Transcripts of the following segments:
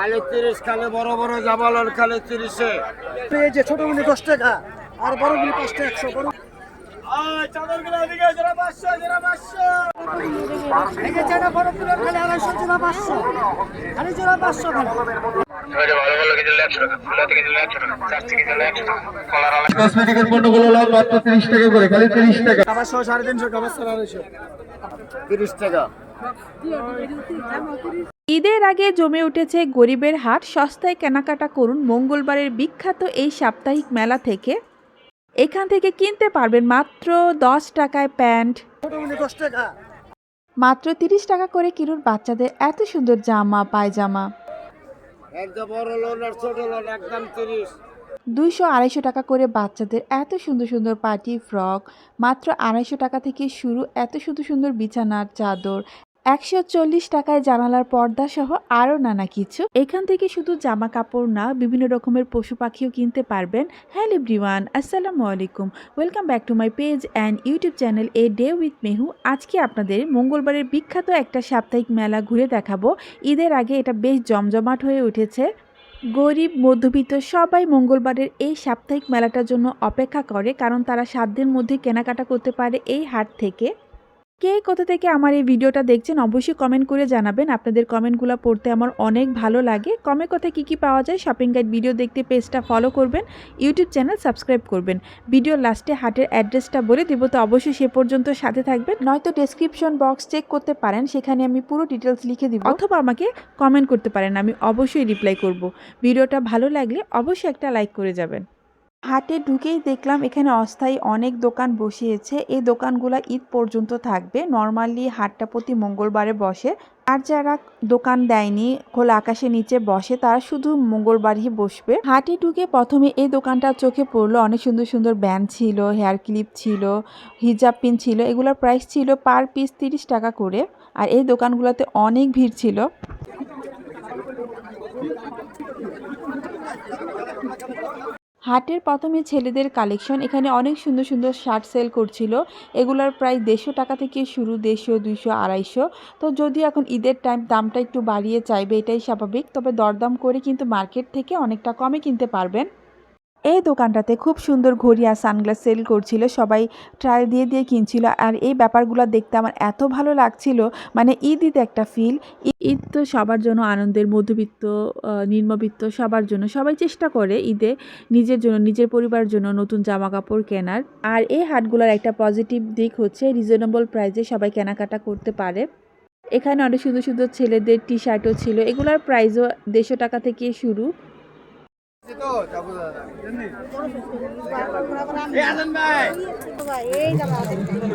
খালে তিরিশ খালে বড় বড় জামালন খালে তিরিশে। এই যে ছোটগুলি দশ টাকা আর বড়গুলি পাঁচ টাকা একশো বড় কসমেটিকের পণ্যগুলো মাত্র তিরিশ টাকা করে খালি তিরিশ টাকা। পাঁচশো সাড়ে তিনশো আড়াইশো। তিরিশ টাকা। ঈদের আগে জমে উঠেছে গরিবের হাট সস্তায় কেনাকাটা করুন মঙ্গলবারের বিখ্যাত এই সাপ্তাহিক মেলা থেকে। এখান থেকে কিনতে পারবেন মাত্র দশ টাকায় প্যান্ট। মাত্র তিরিশ টাকা করে কিনুন বাচ্চাদের এত সুন্দর জামা পায়জামা। দুইশো আড়াইশো টাকা করে বাচ্চাদের এত সুন্দর সুন্দর পার্টি ফ্রক মাত্র আড়াইশো টাকা থেকে শুরু এত সুন্দর সুন্দর বিছানার চাদর একশো চল্লিশ টাকায় জানালার পর্দা সহ আরও নানা কিছু। এখান থেকে শুধু জামা কাপড় না, বিভিন্ন রকমের পশু পাখিও কিনতে পারবেন। হ্যালো এভরিওয়ান, আসসালামু আলাইকুম। Welcome back to my page and YouTube channel a day with Mehu. আজকে আপনাদের মঙ্গলবারের বিখ্যাত একটা সাপ্তাহিক মেলা ঘুরে দেখাবো। ঈদের আগে এটা বেশ জমজমাট হয়ে উঠেছে। গরিব, মধ্যবিত্ত সবাই মঙ্গলবারের এই সাপ্তাহিক মেলাটার জন্য অপেক্ষা করে, কারণ তারা সাত দিনের মধ্যে কেনাকাটা করতে পারে এই হাট থেকে। কে কোথা থেকে আমার এই ভিডিওটা দেখছেন অবশ্যই কমেন্ট করে জানাবেন। আপনাদের কমেন্টগুলো পড়তে আমার অনেক ভালো লাগে। কমে কোথায় কী কী পাওয়া যায় শপিং গাইড ভিডিও দেখতে পেজটা ফলো করবেন ইউটিউব চ্যানেল সাবস্ক্রাইব করবেন। ভিডিও লাস্টে হাটের অ্যাড্রেসটা বলে দেবো, তো অবশ্যই সে পর্যন্ত সাথে থাকবেন। নয়তো ডেসক্রিপশন বক্স চেক করতে পারেন, সেখানে আমি পুরো ডিটেলস লিখে দিব। অথবা আমাকে কমেন্ট করতে পারেন, আমি অবশ্যই রিপ্লাই করব। ভিডিওটা ভালো লাগলে অবশ্যই একটা লাইক করে যাবেন। হাটে ঢুকেই দেখলাম এখানে অস্থায়ী অনেক দোকান বসিয়েছে। এই দোকানগুলো ঈদ পর্যন্ত থাকবে। নর্মালি হাটটা প্রতি মঙ্গলবারে বসে। আর যারা দোকান দেয়নি, খোলা আকাশের নিচে বসে, তারা শুধু মঙ্গলবারই বসবে। হাটে ঢুকে প্রথমে এই দোকানটা চোখে পড়ল। অনেক সুন্দর সুন্দর ব্যান্ড ছিল, হেয়ার ক্লিপ ছিল, হিজাব পিন ছিল। এগুলোর প্রাইস ছিল পার পিস তিরিশ টাকা করে। আর এই দোকানগুলোতে অনেক ভিড় ছিল। হাটের প্রথমে ছেলেদের কালেকশন, এখানে অনেক সুন্দর সুন্দর শার্ট সেল করছিল। এগুলার প্রায় দেড়শো টাকা থেকে শুরু, দেড়শো, দুইশো, আড়াইশো। তো যদি এখন ঈদের টাইম, দামটা একটু বাড়িয়ে চাইবে, এটাই স্বাভাবিক। তবে দরদাম করে কিন্তু মার্কেট থেকে অনেকটা কমে কিনতে পারবেন। এই দোকানটাতে খুব সুন্দর ঘড়ি আর সানগ্লাস সেল করছিল, সবাই ট্রায়াল দিয়ে দিয়ে কিনছিল। আর এই ব্যাপারগুলো দেখতে আমার এত ভালো লাগছিল মানে ঈদ একটা ফিল ঈদ তো সবার জন্য আনন্দের, মধ্যবিত্ত নিম্নবিত্ত সবার জন্য সবাই চেষ্টা করে ঈদে নিজের জন্য, নিজের পরিবারের জন্য নতুন জামা কাপড় কেনার। আর এই হাটগুলোর একটা পজিটিভ দিক হচ্ছে রিজনেবল প্রাইসে সবাই কেনাকাটা করতে পারে। এখানে অনেক সুন্দর সুন্দর ছেলেদের টি শার্টও ছিল, এগুলোর প্রাইসও দেড়শো টাকা থেকে শুরু।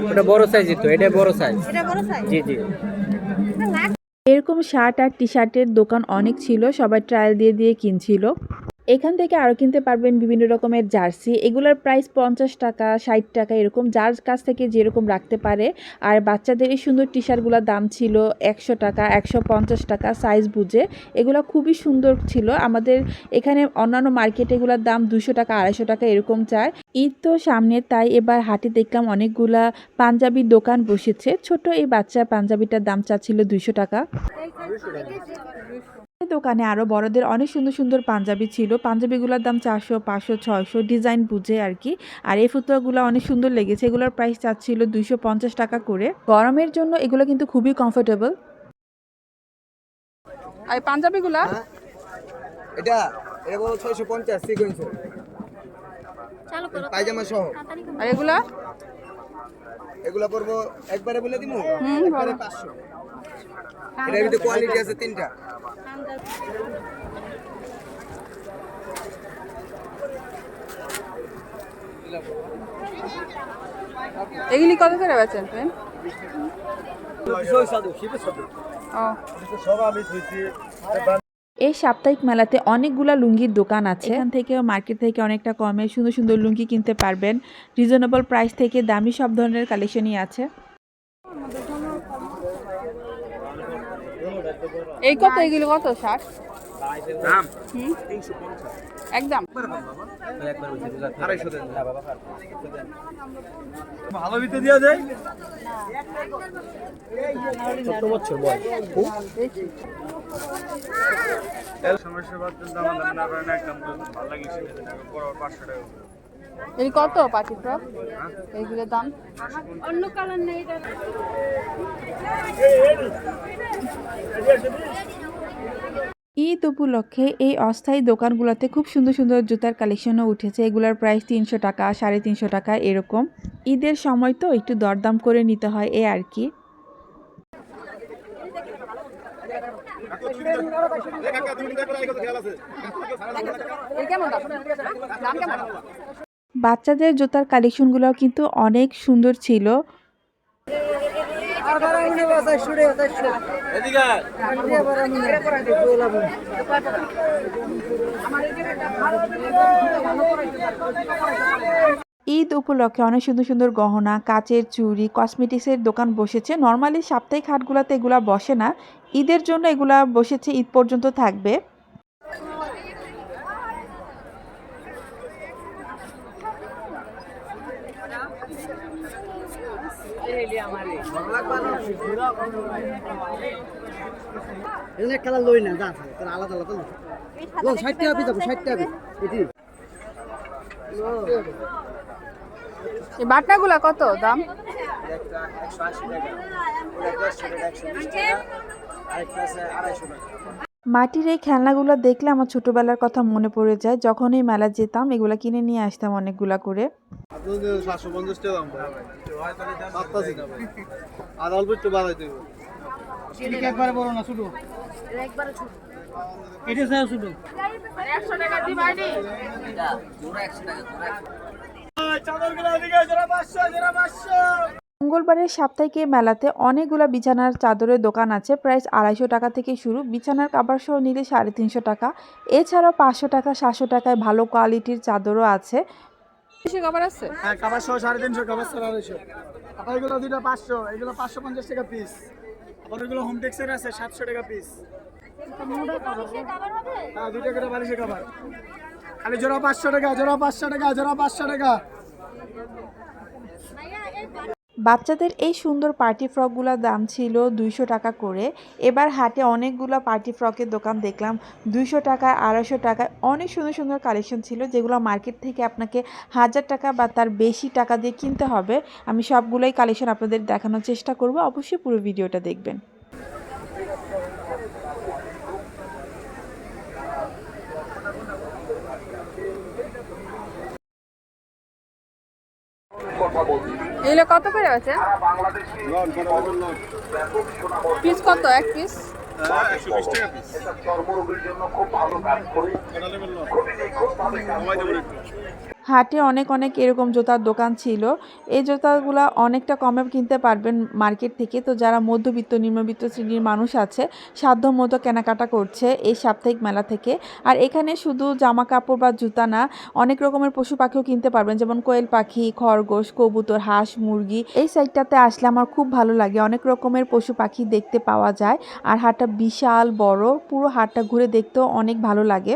ওটা বড় সাইজ তো এটা বড় সাইজ জি জি। এরকম শার্ট আর টি শার্টের দোকান অনেক ছিল সবাই ট্রায়াল দিয়ে দিয়ে কিনছিল। এখান থেকে আরও কিনতে পারবেন বিভিন্ন রকমের জার্সি। এগুলোর প্রাইস পঞ্চাশ টাকা, ষাট টাকা এরকম। যার কাছ থেকে যেরকম রাখতে পারে। আর বাচ্চাদের এই সুন্দর টি শার্টগুলোর দাম ছিল একশো টাকা, একশো পঞ্চাশ টাকা সাইজ বুঝে। এগুলো খুবই সুন্দর ছিল। আমাদের এখানে অন্যান্য মার্কেটে এগুলোর দাম দুশো টাকা, আড়াইশো টাকা এরকম চায়। ঈদ তো সামনে, তাই এবার হাটে দেখলাম অনেকগুলা পাঞ্জাবির দোকান বসেছে। ছোট এই বাচ্চা পাঞ্জাবিটার দাম চাচ্ছিল দুশো টাকা। দোকানে আরও বড়দের অনেক সুন্দর সুন্দর পাঞ্জাবি ছিল। পাঞ্জাবিগুলোর দাম চারশো পাঁচশো ছয়শো ডিজাইন বুঝে আর কি। আর এই ফুতুয়াগুলো অনেক সুন্দর লেগেছে। এগুলোর প্রাইস চাচ্ছিল দুইশো পঞ্চাশ টাকা করে। গরমের জন্য এগুলো কিন্তু খুবই কমফোর্টেবল আর পাঞ্জাবিগুলা? এটা এটা বলো ছয়শো পঞ্চাশ সিকোয়েন্স পায়জামা সহ। আর এগুলা? এগুলা পড়ব একবারে বলে দিমু? একবারে পাঁচশো। এটার ভিতরে কোয়ালিটি আছে তিনটা। এগুলি কত করে বেচেন ফ্রেন্ড এই সাপ্তাহিক মেলাতে অনেকগুলা লুঙ্গির দোকান আছে। এখান থেকে মার্কেট থেকে অনেকটা কমে সুন্দর সুন্দর লুঙ্গি কিনতে পারবেন। রিজনেবল প্রাইস থেকে দামি সব ধরনের কালেকশনই আছে। এই কত? এগুলো কত? ষাট? একদম। ভালো ভিতরে দেওয়া যায়? বছর বয়স এই কত? পাটি ফ্রক এইগুলোর দাম? ঈদ উপলক্ষে এই অস্থায়ী দোকানগুলোতে খুব সুন্দর সুন্দর জুতার কালেকশনও উঠেছে। এগুলোর প্রাইস তিনশো টাকা, সাড়ে তিনশো টাকা এরকম। ঈদের সময় তো একটু দরদাম করে নিতে হয়, এ আর কি। বাচ্চাদের জুতার কালেকশনগুলো কিন্তু অনেক সুন্দর ছিল আর বারো মনে বাস একশো টাকা চারশো এদিকে বারো মনে ঈদ উপলক্ষে অনেক সুন্দর সুন্দর গহনা কাচের চুড়ি কসমেটিক্সের দোকান বসেছে। নর্মালি সাপ্তাহিক হাটগুলাতে এগুলা বসে না। ঈদের জন্য এগুলা বসেছে ঈদ পর্যন্ত থাকবে। এখানে খেলা লই না যা তোর আলাদা আলাদা লো। লো ষাট টাকা পিস ষাট টাকা এটি। এই বাটনাগুলা কত দাম? মাটির এই খেলনাগুলো দেখলে আমার ছোটবেলার কথা মনে পড়ে যায়। যখন এই মেলা যেতাম এগুলা কিনে নিয়ে আসতাম অনেকগুলা করে। সাতশো পঞ্চাশ টাকা দাম সাতটা আর অল্প একটু বাড়াই দেবো একবারে বড় না শুধু এটা স্যার শুধু মঙ্গলবারের সাপ্তাহিক মেলাতে অনেকগুলো বিছানার চাদরের দোকান আছে। প্রায় আড়াইশো টাকা থেকে শুরু। বিছানার কাবার সহ নিলে সাড়ে তিনশো টাকা। এছাড়াও পাঁচশো টাকা সাতশো টাকায় ভালো কোয়ালিটির চাদরও আছে। কিসের কভার আছে? হ্যাঁ কভার সহ সাড়ে তিনশো কাবার সহ আড়াইশো। আবার এগুলো দুটো পাঁচশো এগুলো পাঁচশো পঞ্চাশ টাকা পিস আবার এগুলো হোম টেক্সের আছে সাতশো টাকা পিস হ্যাঁ দুটো করে বালিশের কভার খালি জোড়া পাঁচশো টাকা জোড়া পাঁচশো টাকা জোড়া পাঁচশো টাকা। বাচ্চাদের এই সুন্দর পার্টি ফ্রকগুলোর দাম ছিল দুইশো টাকা করে। এবার হাটে অনেকগুলো পার্টি ফ্রকের দোকান দেখলাম, দুইশো টাকায় আড়াইশো টাকায় অনেক সুন্দর সুন্দর কালেকশন ছিল যেগুলো মার্কেট থেকে আপনাকে হাজার টাকা বা তার বেশি টাকা দিয়ে কিনতে হবে। আমি সবগুলোই কালেকশন আপনাদের দেখানোর চেষ্টা করব, অবশ্যই পুরো ভিডিওটা দেখবেন। এগুলো কত করে আছে? পিস কত? এক পিস একশো বিশ কাজ পিস হাটে অনেক অনেক এরকম জুতার দোকান ছিল। এই জুতাগুলো অনেকটা কমে কিনতে পারবেন মার্কেট থেকে। তো যারা মধ্যবিত্ত, নিম্নবিত্ত শ্রেণির মানুষ আছে সাধ্য মতো কেনাকাটা করছে এই সাপ্তাহিক মেলা থেকে। আর এখানে শুধু জামা কাপড় বা জুতা না, অনেক রকমের পশু পাখিও কিনতে পারবেন। যেমন কোয়েল পাখি, খরগোশ, কবুতর, হাঁস, মুরগি। এই সাইডটাতে আসলে আমার খুব ভালো লাগে। অনেক রকমের পশু পাখি দেখতে পাওয়া যায়। আর হাটটা বিশাল, বড়। পুরো হাটটা ঘুরে দেখতেও অনেক ভালো লাগে।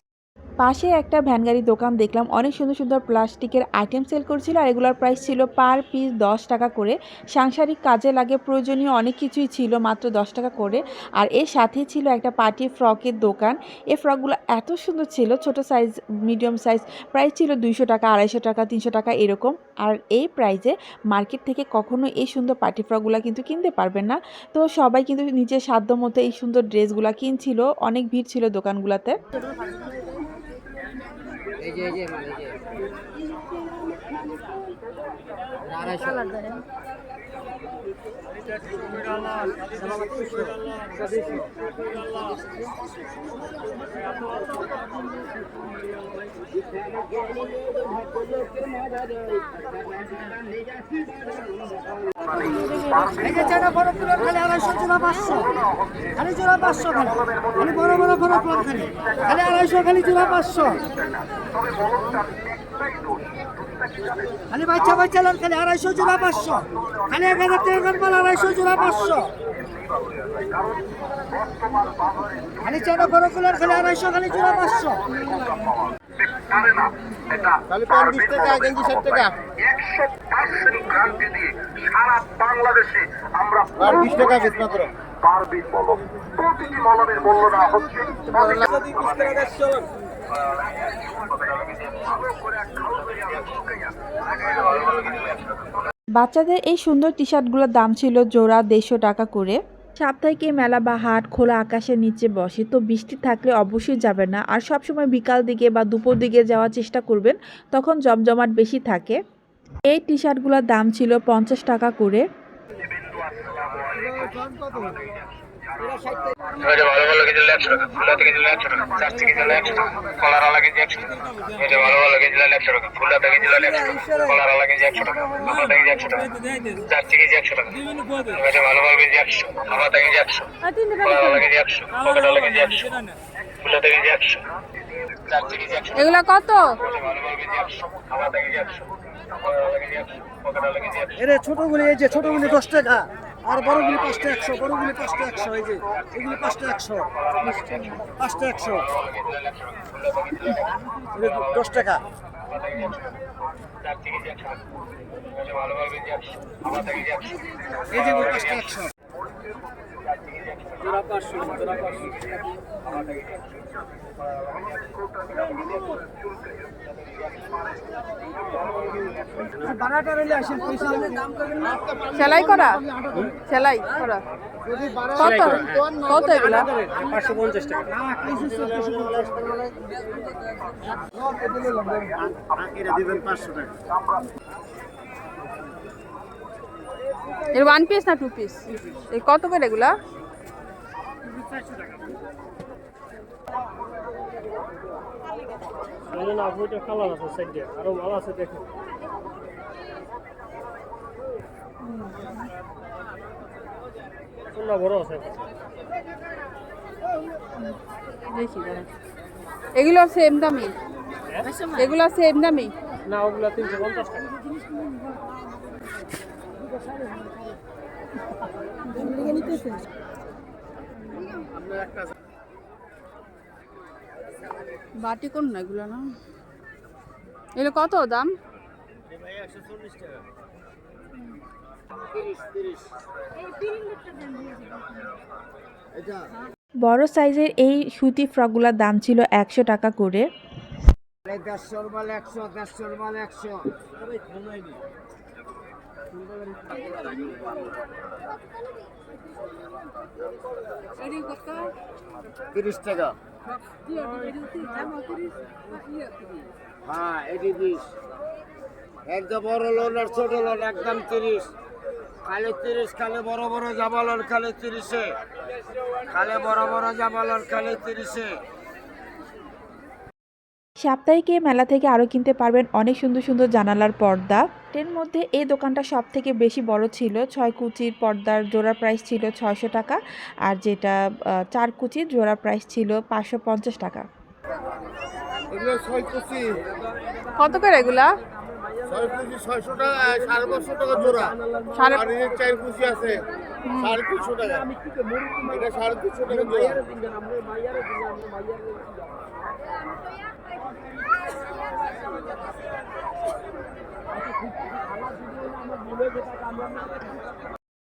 পাশে একটা ভ্যান গাড়ির দোকান দেখলাম। অনেক সুন্দর সুন্দর প্লাস্টিকের আইটেম সেল করছিল আর এগুলোর প্রাইস ছিল পার পিস দশ টাকা করে। সাংসারিক কাজে লাগে, প্রয়োজনীয় অনেক কিছুই ছিল মাত্র দশ টাকা করে। আর এর সাথেই ছিল একটা পার্টি ফ্রকের দোকান। এই ফ্রকগুলো এত সুন্দর ছিল, ছোট সাইজ, মিডিয়াম সাইজ, প্রাইস ছিল দুইশো টাকা, আড়াইশো টাকা, তিনশো টাকা এরকম। আর এই প্রাইজে মার্কেট থেকে কখনো এই সুন্দর পার্টি ফ্রকগুলো কিন্তু কিনতে পারবেন না। তো সবাই কিন্তু নিজের সাধ্য মতো এই সুন্দর ড্রেসগুলো কিনছিল। অনেক ভিড় ছিল দোকানগুলোতে। এই যে এই যে মাল এই যে। আড়াইশো। এই চারটা বড় তুলার খালি আড়াইশো জোড়া পাঁচশো। খালি জোড়া পাঁচশো খালি। খালি বড় বড় বড় তুলার খালি। খালি আড়াইশো খালি জোড়া পাঁচশো। খালি বাচ্চা বাচ্চা লোন খালি আড়াইশো জোড়া পাঁচশো। খালি এক হাজার টাকা মাল আড়াইশো জোড়া পাঁচশো। খালি চাটা বড় খালি আড়াইশো খালি জোড়া পাঁচশো। তাহলে প্যান্ট বিশ টাকা গেঞ্জি ষাট টাকা। একশো পার্সেন্ট গ্রান্টি দিয়ে সারা বাংলাদেশে আমরা মলম। প্রতিটি মলমের মূল্য না হচ্ছে বাচ্চাদের এই সুন্দর টি শার্টগুলোর দাম ছিল জোড়া দেড়শো টাকা করে। সাপ্তাহিক এই মেলা বা হাট খোলা আকাশের নিচে বসে, তো বৃষ্টি থাকলে অবশ্যই যাবে না। আর সব সময় বিকাল দিকে বা দুপুর দিকে যাওয়ার চেষ্টা করবেন, তখন জমজমাট বেশি থাকে। এই টি শার্টগুলোর দাম ছিল পঞ্চাশ টাকা করে। ভালো ভালো কেজি একশো টাকা ফুলাতে কেজি একশো টাকা চার কেজি একশো টাকা কলার আলা কেজি একশো টাকা ভালো ভালো কেজি একশো টাকা ফুলাতে কেজি একশো টাকা কলার আলা কেজি একশো টাকা ফুলাতে কেজি একশো টাকা কেজি একশো টাকা ভালো ভালো কেজি একশো আমাতে কেজি একশো কলার আলা কেজি একশো পকেট আলা কেজি একশো ফুলাতে কেজি একশো কত এরে ছোটগুলি এই যে ছোট ছোটগুলি দশ টাকা আর বড়গুলি পাঁচটা একশো, বড়গুলি পাঁচটা একশো, এই যে, এগুলি পাঁচটা একশো। পাঁচটা একশো। দশ টাকা। এই যে পাঁচটা একশো। সেলাই করা? সেলাই করা? কত? কত এগুলা? পাঁচশো পঞ্চাশ টাকা। এর ওয়ান পিস না টু পিস এই কত করে এগুলা? না বইটা কালার আছে সাইডে আরও ভালো আছে দেখুন কোনটা বড় আছে দেখি। এগুলো সেম দামি। এগুলো সেম দামি। না ওগুলা তিনশো পঞ্চাশ টাকা। বাটি কোন না এগুলো না? এগুলো কত দাম? বড় সাইজের এই সুতি ফ্রকগুলোর দাম ছিল একশো টাকা করে। দেড়শোর মাল একশো দেড়শোর মাল একশো তিরিশ টাকা। হ্যাঁ এটি বিশ। একদম বড় লোন আর ছোট লোন একদম তিরিশ। খালে তিরিশ, খালে বড় বড় জামা লোন খালে তিরিশে। খালে বড় বড় জামা লোন খালে তিরিশে। সাপ্তাহিক এই মেলা থেকে আরও কিনতে পারবেন অনেক সুন্দর সুন্দর জানালার পর্দা। এর মধ্যে এই দোকানটা সব থেকে বেশি বড় ছিল ছয় কুচির পর্দার জোড়া প্রাইস ছিল ছয়শো টাকা আর যেটা চার কুচির জোড়া প্রাইস ছিল পাঁচশো পঞ্চাশ টাকা। এগুলো ছয় কুচি। কত করে এগুলা? টাকা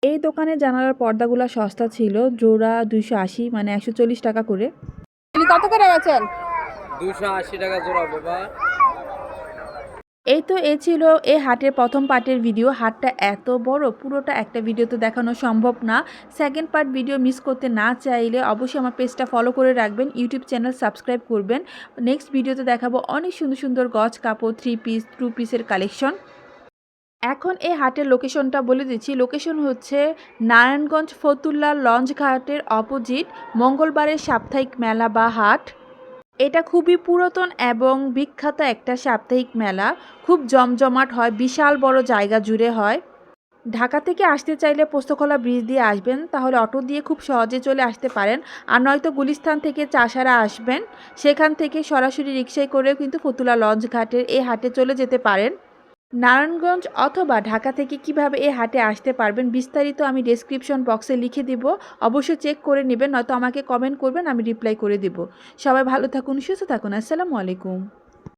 এই দোকানে জানালার পর্দাগুলো সস্তা ছিল জোড়া দুইশো আশি মানে একশো চল্লিশ টাকা করে। আপনি কত করে গেছেন দুশো আশি টাকা জোড়া বাবা। এই তো এ ছিল এই হাটের প্রথম পার্টের ভিডিও হাটটা এত বড়, পুরোটা একটা ভিডিওতে দেখানো সম্ভব না। সেকেন্ড পার্ট ভিডিও মিস করতে না চাইলে অবশ্যই আমার পেজটা ফলো করে রাখবেন ইউটিউব চ্যানেল সাবস্ক্রাইব করবেন। নেক্সট ভিডিওতে দেখাবো অনেক সুন্দর সুন্দর গজ, কাপড় থ্রি পিস টু পিসের কালেকশন এখন এই হাটের লোকেশনটা বলে দিচ্ছি। লোকেশন হচ্ছে নারায়ণগঞ্জ ফতুল্লা লঞ্চ ঘাটের অপোজিট মঙ্গলবারের সাপ্তাহিক মেলা বা হাট। এটা খুবই পুরাতন এবং বিখ্যাত একটা সাপ্তাহিক মেলা। খুব জমজমাট হয়, বিশাল বড় জায়গা জুড়ে হয়। ঢাকা থেকে আসতে চাইলে পোস্তখোলা ব্রিজ দিয়ে আসবেন, তাহলে অটো দিয়ে খুব সহজে চলে আসতে পারেন। আর নয়তো গুলিস্থান থেকে চাষারা আসবেন, সেখান থেকে সরাসরি রিক্সায় করেও কিন্তু ফতুলা লঞ্চ ঘাটের এই হাটে চলে যেতে পারেন। নারায়ণগঞ্জ অথবা ঢাকা থেকে কীভাবে এই হাটে আসতে পারবেন বিস্তারিত আমি ডেসক্রিপশন বক্সে লিখে দিব। অবশ্যই চেক করে নেবেন, নয়তো আমাকে কমেন্ট করবেন, আমি রিপ্লাই করে দিব। সবাই ভালো থাকুন, সুস্থ থাকুন, আসসালামু আলাইকুম।